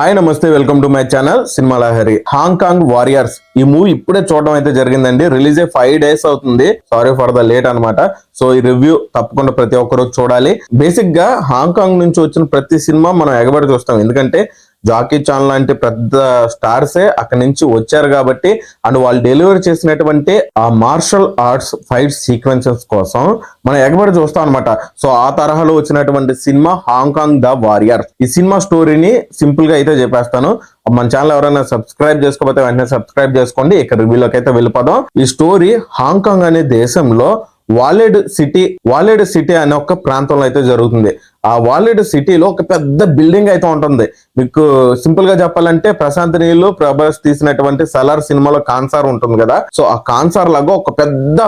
Hi నమస్తే welcome to my channel cinema Lahari. Hong Kong warriors. ఈ movie ఇప్పుడే చూడడం అయితే జరిగిందండి. రిలీజ్ అయ్యి ఫైవ్ డేస్ అవుతుంది. సారీ ఫర్ ద లేట్ అనమాట సో ఈ రివ్యూ తప్పకుండా ప్రతి ఒక్కరు చూడాలి. బేసిక్గా హాంకాంగ్ నుంచి వచ్చిన ప్రతి సినిమా మనం ఎగబడి చూస్తాం. ఎందుకంటే జాకీ చాన్ లాంటి పెద్ద స్టార్సే అక్కడి నుంచి వచ్చారు కాబట్టి అండ్ వాళ్ళు డెలివరీ చేసినటువంటి ఆ మార్షల్ ఆర్ట్స్ ఫైట్ సీక్వెన్సెస్ కోసం మనం ఎగబడి చూస్తాం అనమాట సో ఆ తరహాలో వచ్చినటువంటి cinema Hong Kong the warrior. ఈ సినిమా స్టోరీని సింపుల్గా అయితే చెప్పేస్తాను. మన ఛానల్ ఎవరైనా సబ్స్క్రైబ్ చేసుకోకపోతే వెంటనే సబ్స్క్రైబ్ చేసుకోండి. ఇక్కడ రివ్యూలోకి అయితే వెళ్ళిపోదాం. ఈ స్టోరీ హాంకాంగ్ అనే దేశంలో వాలెడ్ సిటీ వాలెడ్ సిటీ అనే ఒక ప్రాంతంలో అయితే జరుగుతుంది. ఆ వాలెడ్ సిటీలో ఒక పెద్ద బిల్డింగ్ అయితే ఉంటుంది. మీకు సింపుల్గా చెప్పాలంటే ప్రశాంత్ నీళ్ళు ప్రభాస్ తీసినటువంటి సలార్ సినిమాలో కాన్సార్ ఉంటుంది కదా. సో ఆ కాన్సార్ లాగా ఒక పెద్ద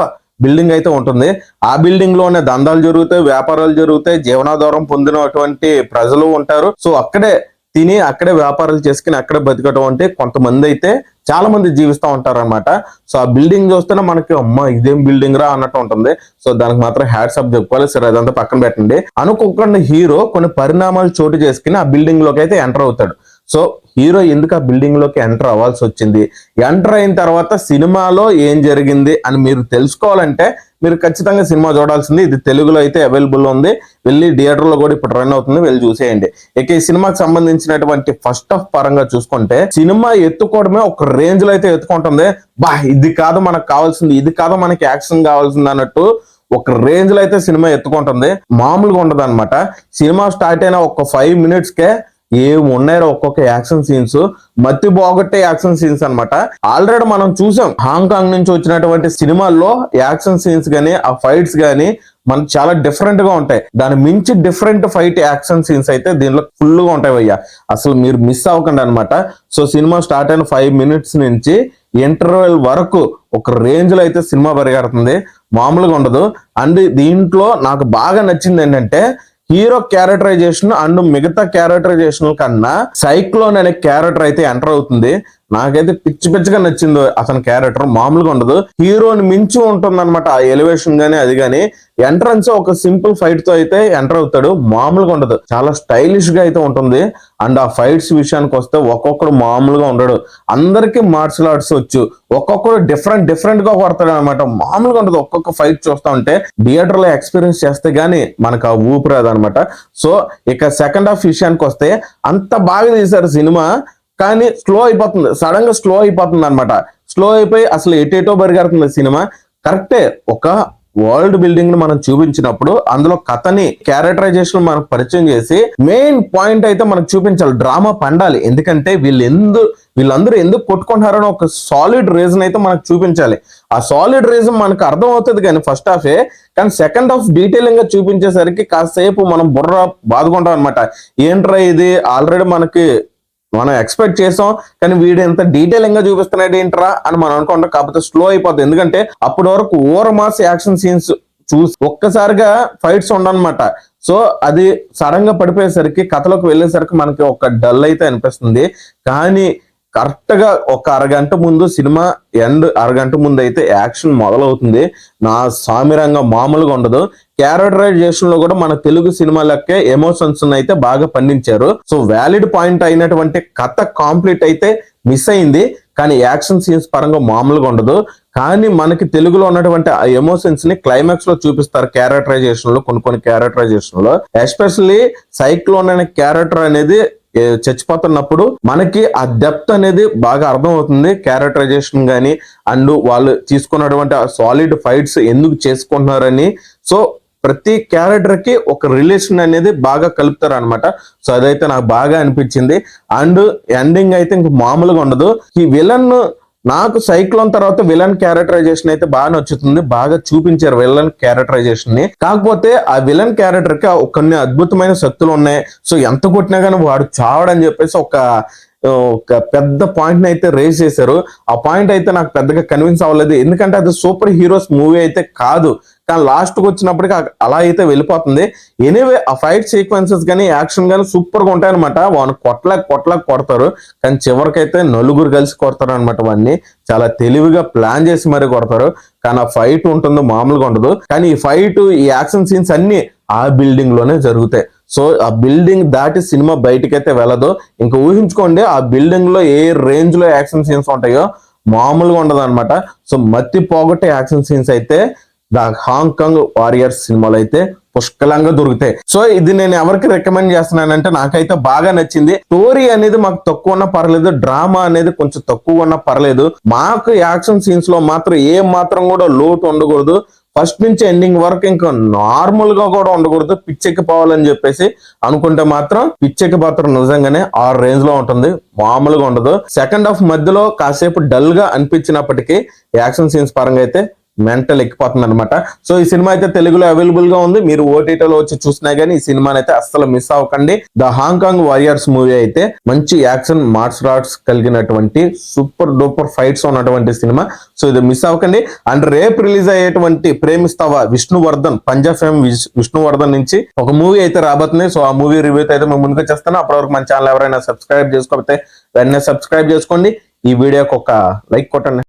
బిల్డింగ్ అయితే ఉంటుంది. ఆ బిల్డింగ్లోనే దందాలు జరుగుతాయి వ్యాపారాలు జరుగుతాయి జీవనాధారం పొందినటువంటి ప్రజలు ఉంటారు. సో అక్కడే తిని అక్కడే వ్యాపారాలు చేసుకుని అక్కడే బతకడం అంటే కొంతమంది అయితే చాలా మంది జీవిస్తూ ఉంటారు అనమాట సో ఆ బిల్డింగ్ చూస్తేనే మనకి అమ్మ ఇదేం బిల్డింగ్ రా అన్నట్టు ఉంటుంది. సో దానికి మాత్రం హ్యాట్స్ అప్ చెప్పుకోవాలి. సరే అదంతా పక్కన పెట్టండి. అనుకోకుండా హీరో కొన్ని పరిణామాలు చోటు చేసుకుని ఆ బిల్డింగ్లోకి అయితే ఎంటర్ అవుతాడు. సో హీరో ఎందుకు ఆ బిల్డింగ్లోకి ఎంటర్ అవ్వాల్సి వచ్చింది? ఎంటర్ అయిన తర్వాత సినిమాలో ఏం జరిగింది అని మీరు తెలుసుకోవాలంటే మీరు ఖచ్చితంగా సినిమా చూడాల్సింది. ఇది తెలుగులో అయితే అవైలబుల్ ఉంది. వెళ్ళి థియేటర్లో కూడా ఇప్పుడు రన్ అవుతుంది. వెళ్ళి చూసేయండి. ఇక ఈ సినిమాకి సంబంధించినటువంటి ఫస్ట్ ఆఫ్ పరంగా చూసుకుంటే సినిమా ఎత్తుకోవడమే ఒక రేంజ్లో అయితే ఎత్తుకుంటుంది. బా ఇది కాదు మనకు కావాల్సింది. ఇది కాదు మనకి యాక్షన్ కావాల్సింది అన్నట్టు ఒక రేంజ్లో అయితే సినిమా ఎత్తుకుంటుంది. మామూలుగా ఉండదు అనమాట సినిమా స్టార్ట్ అయిన ఒక ఫైవ్ మినిట్స్ కే ఏం ఉన్నాయో ఒక్కొక్క యాక్షన్ సీన్స్ మత్తి బాగొట్టే యాక్షన్ సీన్స్ అనమాట ఆల్రెడీ మనం చూసాం హాంకాంగ్ నుంచి వచ్చినటువంటి సినిమాల్లో యాక్షన్ సీన్స్ గానీ ఆ ఫైట్స్ గానీ మనకు చాలా డిఫరెంట్గా ఉంటాయి. దాని మించి డిఫరెంట్ ఫైట్ యాక్షన్ సీన్స్ అయితే దీనిలో ఫుల్గా ఉంటాయి అయ్యా అసలు మీరు మిస్ అవ్వకండి అనమాట సో సినిమా స్టార్ట్ అయిన ఫైవ్ మినిట్స్ నుంచి ఇంటర్వెల్ వరకు ఒక రేంజ్లో అయితే సినిమా పరిగెడుతుంది. మామూలుగా ఉండదు. అండ్ దీంట్లో నాకు బాగా నచ్చింది ఏంటంటే హీరో క్యారెక్టరైజేషన్ అండ్ మిగతా క్యారెక్టరైజేషన్ కన్నా సైక్లోన్ అనే క్యారెక్టర్ అయితే ఎంటర్ అవుతుంది. నాకైతే పిచ్చి పిచ్చిగా నచ్చింది అతని క్యారెక్టర్. మామూలుగా ఉండదు. హీరోని మించి ఉంటుంది అనమాట ఆ ఎలివేషన్ గానీ అది గానీ. ఎంట్రన్స్ ఒక సింపుల్ ఫైట్తో అయితే ఎంటర్ అవుతాడు. మామూలుగా ఉండదు. చాలా స్టైలిష్గా అయితే ఉంటుంది. అండ్ ఆ ఫైట్స్ విషయానికి వస్తే ఒక్కొక్కడు మామూలుగా ఉండడు. అందరికి మార్షల్ ఆర్ట్స్ వచ్చు. ఒక్కొక్కడు డిఫరెంట్ డిఫరెంట్గా కొడతాడు అనమాట మామూలుగా ఉండదు. ఒక్కొక్క ఫైట్ చూస్తా ఉంటే థియేటర్లో ఎక్స్పీరియన్స్ చేస్తే గానీ మనకు ఆ ఊపు రాదనమాట సో ఇక సెకండ్ హాఫ్ విషయానికి వస్తే అంత బాగా తీశారు సినిమా. కానీ స్లో అయిపోతుంది. సడన్గా స్లో అయిపోతుంది అనమాట స్లో అయిపోయి అసలు ఎటేటో పరిగెడుతుంది సినిమా. కరెక్టే ఒక వరల్డ్ బిల్డింగ్ని మనం చూపించినప్పుడు అందులో కథని క్యారెక్టరైజేషన్ మనకు పరిచయం చేసి మెయిన్ పాయింట్ అయితే మనకు చూపించాలి. డ్రామా పండాలి. ఎందుకంటే వీళ్ళు ఎందు వీళ్ళందరూ ఎందుకు కొట్టుకుంటున్నారని ఒక సాలిడ్ రీజన్ అయితే మనకు చూపించాలి. ఆ సాలిడ్ రీజన్ మనకు అర్థం అవుతుంది కానీ ఫస్ట్ హాఫే కానీ సెకండ్ హాఫ్ డీటెయిలింగ్గా చూపించేసరికి కాసేపు మనం బుర్ర బాదుకుంటాం అనమాట ఏంట్రా ఇది? ఆల్రెడీ మనకి మనం ఎక్స్పెక్ట్ చేసాం కానీ వీడు ఎంత డీటెయిలింగ్గా చూపిస్తున్నాడు ఏంట్రా అని మనం అనుకుంటాం కాకపోతే స్లో అయిపోతుంది ఎందుకంటే అప్పటి వరకు ఓవర్ మాస్ యాక్షన్ సీన్స్ చూసి ఒక్కసారిగా ఫైట్స్ ఉండనమాట సో అది సడన్గా పడిపోయేసరికి కథలోకి వెళ్ళేసరికి మనకి ఒక డల్ అయితే అనిపిస్తుంది. కానీ కరెక్ట్గా ఒక అరగంట ముందు సినిమా ఎండ్ అరగంట ముందు అయితే యాక్షన్ మొదలవుతుంది. నా సామిరంగా మామూలుగా ఉండదు. క్యారెక్టరైజేషన్లో కూడా మన తెలుగు సినిమాలకే ఎమోషన్స్ అయితే బాగా పండించారు. సో వ్యాలిడ్ పాయింట్ అయినటువంటి కథ కాంప్లీట్ అయితే మిస్ అయింది. కానీ యాక్షన్ సీన్స్ పరంగా మామూలుగా ఉండదు. కానీ మనకి తెలుగులో ఉన్నటువంటి ఆ ఎమోషన్స్ని క్లైమాక్స్లో చూపిస్తారు క్యారెక్టరైజేషన్లో కొన్ని కొన్ని క్యారెక్టరైజేషన్లో ఎస్పెషల్లీ సైక్లోన్ అనే క్యారెక్టర్ అనేది చచ్చిపోతున్నప్పుడు మనకి ఆ డెప్త్ అనేది బాగా అర్థమవుతుంది క్యారెక్టరైజేషన్ కానీ అండ్ వాళ్ళు తీసుకున్నటువంటి ఆ సాలిడ్ ఫైట్స్ ఎందుకు చేసుకుంటున్నారని. సో ప్రతి క్యారెక్టర్కి ఒక రిలేషన్ అనేది బాగా కలుపుతారు అనమాట సో అదైతే నాకు బాగా అనిపించింది. అండ్ ఎండింగ్ అయితే ఇంక మామూలుగా ఉండదు. ఈ విలన్ నాకు సైక్లోన్ తర్వాత విలన్ క్యారెక్టరైజేషన్ అయితే బాగా నచ్చుతుంది బాగా చూపించారు విలన్ క్యారెక్టరైజేషన్ని. కాకపోతే ఆ విలన్ క్యారెక్టర్కి కొన్ని అద్భుతమైన శక్తులు ఉన్నాయి. సో ఎంత కొట్టినా కానీ వాడు చావడని చెప్పేసి ఒక ఒక పెద్ద పాయింట్ని అయితే రేజ్ చేశారు. ఆ పాయింట్ అయితే నాకు పెద్దగా కన్విన్స్ అవ్వలేదు. ఎందుకంటే అది సూపర్ హీరోస్ మూవీ అయితే కాదు. కానీ లాస్ట్కి అలా అయితే వెళ్ళిపోతుంది. ఎనీవే ఆ ఫైట్ సీక్వెన్సెస్ కానీ యాక్షన్ కానీ సూపర్గా ఉంటాయన్నమాట. వాడిని కొట్టలేక కొట్టలేక కొడతారు. కానీ చివరికైతే నలుగురు కలిసి కొడతారు అనమాట వాడిని. చాలా తెలివిగా ప్లాన్ చేసి మరీ కొడతారు. కానీ ఆ ఫైట్ ఉంటుందో మామూలుగా ఉండదు కానీ ఈ ఫైట్ ఈ యాక్షన్ సీన్స్ అన్ని ఆ బిల్డింగ్లోనే జరుగుతాయి. సో ఆ బిల్డింగ్ దాటి సినిమా బయటకైతే వెళ్ళదు. ఇంకా ఊహించుకోండి ఆ బిల్డింగ్లో ఏ రేంజ్లో యాక్షన్ సీన్స్ ఉంటాయో మామూలుగా ఉండదు అనమాట సో మత్తి పోగొట్టే యాక్షన్ సీన్స్ అయితే ద హాంకాంగ్ వారియర్స్ సినిమాలు అయితే పుష్కలంగా దొరుకుతాయి. సో ఇది నేను ఎవరికి రికమెండ్ చేస్తున్నానంటే నాకైతే బాగా నచ్చింది. స్టోరీ అనేది మాకు తక్కువ ఉన్నా పర్లేదు డ్రామా అనేది కొంచెం తక్కువ ఉన్నా పర్లేదు. మాకు యాక్షన్ సీన్స్లో మాత్రం ఏ మాత్రం కూడా లోటు ఉండకూడదు. ఫస్ట్ నుంచి ఎండింగ్ వరకు ఇంకా నార్మల్గా కూడా ఉండకూడదు. పిచ్చెక్కిపోవాలని చెప్పేసి అనుకుంటే మాత్రం పిచ్చెక్కి పాత్ర నిజంగానే ఆ రేంజ్లో ఉంటుంది. మామూలుగా ఉండదు. సెకండ్ హాఫ్ మధ్యలో కాసేపు డల్గా అనిపించినప్పటికీ యాక్షన్ సీన్స్ పరంగా అయితే మెంటల్ ఎక్కిపోతుంది అనమాట సో ఈ సినిమా అయితే తెలుగులో అవైలబుల్గా ఉంది. మీరు ఓటీటీలో వచ్చి చూసినా గానీ ఈ సినిమాని అయితే అస్సలు మిస్ అవ్వకండి. ద హాంకాంగ్ వారియర్స్ మూవీ అయితే మంచి యాక్షన్ మార్షల్ ఆర్ట్స్ కలిగినటువంటి సూపర్ డూపర్ ఫైట్స్ ఉన్నటువంటి సినిమా. సో ఇది మిస్ అవ్వకండి. అండ్ రేపు రిలీజ్ అయ్యేటువంటి ప్రేమిస్తావా విష్ణువర్ధన్ పంజాబ్ ఫేమ్ విష్- విష్ణువర్ధన్ నుంచి ఒక మూవీ అయితే రాబోతుంది. సో ఆ మూవీ రివ్యూ అయితే మేము ముందుకు చేస్తాను అప్పటివరకు మన ఛానల్ ఎవరైనా సబ్స్క్రైబ్ చేసుకోకపోతే వెంటనే సబ్స్క్రైబ్ చేసుకోండి. ఈ వీడియోకి ఒక లైక్ కొట్టండి.